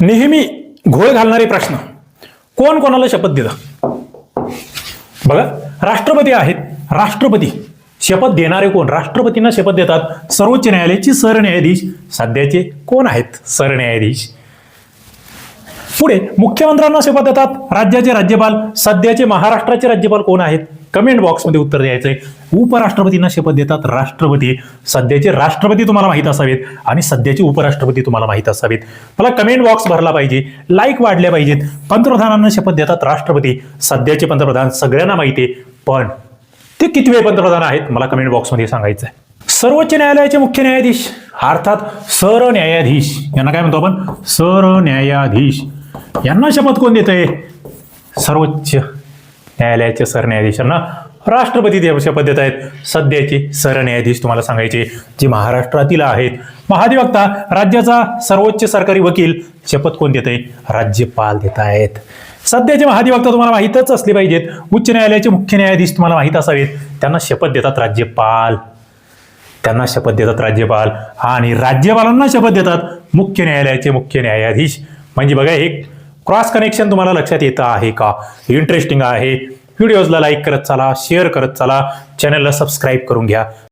नेहमी घोळ घालणारे प्रश्न. कोण कोणाला शपथ देतं? बघा राष्ट्रपती आहेत राष्ट्रपती. शपथ देणारे कोण? राष्ट्रपतींना शपथ देतात सर्वोच्च न्यायालयाचे सरन्यायाधीश. सध्याचे कोण आहेत? सरन्यायाधीश. पुढे मुख्यमंत्र्यांना शपथ देतात राज्याचे राज्यपाल. सध्याचे महाराष्ट्राचे राज्यपाल कोण आहेत? कमेंट बॉक्समध्ये उत्तर द्यायचंय. उपराष्ट्रपतींना शपथ देतात राष्ट्रपती. सध्याचे राष्ट्रपती तुम्हाला माहीत असावेत आणि सध्याचे उपराष्ट्रपती तुम्हाला माहीत असावेत. मला कमेंट बॉक्स भरला पाहिजे लाईक वाढल्या पाहिजेत. पंतप्रधानांना शपथ देतात राष्ट्रपती. सध्याचे पंतप्रधान सगळ्यांना माहिती आहे पण ते किती वेळ पंतप्रधान आहेत मला कमेंट बॉक्समध्ये सांगायचं आहे सर्वोच्च न्यायालयाचे मुख्य न्यायाधीश अर्थात सरन्यायाधीश यांना काय म्हणतो आपण? सरन्यायाधीश. यांना शपथ कोण देत आहे सर्वोच्च न्यायालयाचे सरन्यायाधीशांना राष्ट्रपती दे- शपथ देत आहेत. सध्याचे सरन्यायाधीश तुम्हाला सांगायचे जे महाराष्ट्रातील आहेत. महाधिवक्ता राज्याचा सर्वोच्च सरकारी वकील शपथ कोण देत आहे राज्यपाल देत आहेत सध्याचे महाधिवक्ता तुम्हाला माहीतच असले पाहिजेत. उच्च न्यायालयाचे मुख्य न्यायाधीश तुम्हाला माहीत असावेत. त्यांना शपथ देतात राज्यपाल. त्यांना शपथ देतात राज्यपाल. आणि राज्यपालांना शपथ देतात मुख्य न्यायालयाचे मुख्य न्यायाधीश. म्हणजे बघा एक क्रॉस कनेक्शन तुम्हाला लक्षात येतं आहे का? इंटरेस्टिंग आहे. व्हिडिओजला लाईक करत चला शेअर करत चला चॅनलला सबस्क्राईब करून घ्या.